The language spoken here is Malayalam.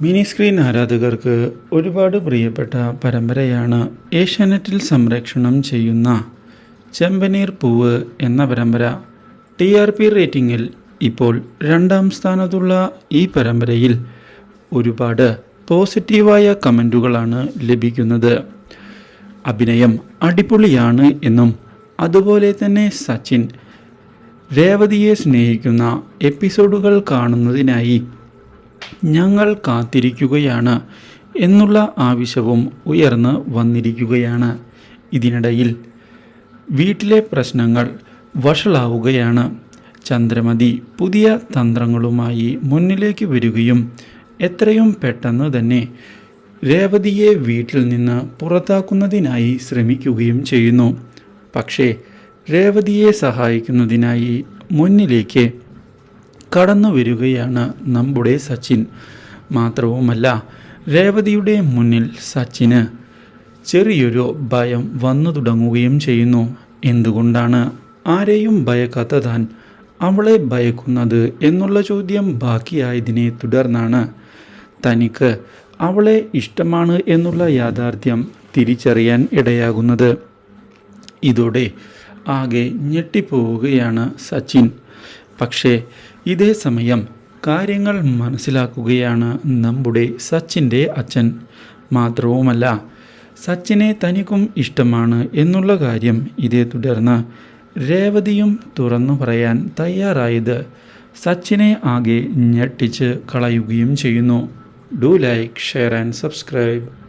മിനി സ്ക്രീൻ ആരാധകർക്ക് ഒരുപാട് പ്രിയപ്പെട്ട പരമ്പരയാണ് ഏഷ്യാനെറ്റിൽ സംരക്ഷണം ചെയ്യുന്ന ചെമ്പനീർ പൂവ് എന്ന പരമ്പര. ടി ആർ പി റേറ്റിംഗിൽ ഇപ്പോൾ രണ്ടാം സ്ഥാനത്തുള്ള ഈ പരമ്പരയിൽ ഒരുപാട് പോസിറ്റീവായ കമന്റുകളാണ് ലഭിക്കുന്നത്. അഭിനയം അടിപൊളിയാണ് എന്നും അതുപോലെ തന്നെ സച്ചിൻ രേവതിയെ സ്നേഹിക്കുന്ന എപ്പിസോഡുകൾ കാണുന്നതിനായി ഞങ്ങൾ കാത്തിരിക്കുകയാണ് എന്നുള്ള ആവശ്യവും ഉയർന്ന് വന്നിരിക്കുകയാണ്. ഇതിനിടയിൽ വീട്ടിലെ പ്രശ്നങ്ങൾ വഷളാവുകയാണ്. ചന്ദ്രമതി പുതിയ തന്ത്രങ്ങളുമായി മുന്നിലേക്ക് വരികയും എത്രയും പെട്ടെന്ന് തന്നെ രേവതിയെ വീട്ടിൽ നിന്ന് പുറത്താക്കുന്നതിനായി ശ്രമിക്കുകയും ചെയ്യുന്നു. പക്ഷേ രേവതിയെ സഹായിക്കുന്നതിനായി മുന്നിലേക്ക് കടന്നു വരികയാണ് നമ്മുടെ സച്ചിൻ. മാത്രവുമല്ല രേവതിയുടെ മുന്നിൽ സച്ചിന് ചെറിയൊരു ഭയം വന്നു തുടങ്ങുകയും ചെയ്യുന്നു. എന്തുകൊണ്ടാണ് ആരെയും ഭയക്കാത്ത താൻ അവളെ ഭയക്കുന്നത് എന്നുള്ള ചോദ്യം ബാക്കിയായതിനെ തുടർന്നാണ് തനിക്ക് അവളെ ഇഷ്ടമാണ് എന്നുള്ള യാഥാർത്ഥ്യം തിരിച്ചറിയാൻ ഇടയാകുന്നത്. ഇതോടെ ആകെ ഞെട്ടിപ്പോവുകയാണ് സച്ചിൻ. പക്ഷേ ഇതേ സമയം കാര്യങ്ങൾ മനസ്സിലാക്കുകയാണ് നമ്മുടെ സച്ചിന്റെ അച്ഛൻ. മാത്രവുമല്ല സച്ചിനെ തനിക്കും ഇഷ്ടമാണ് എന്നുള്ള കാര്യം ഇതേ തുടർന്ന് രേവതിയും തുറന്നു പറയാൻ തയ്യാറായത് സച്ചിനെ ആകെ ഞെട്ടിച്ച് കളയുകയും ചെയ്യുന്നു. Do like share and subscribe.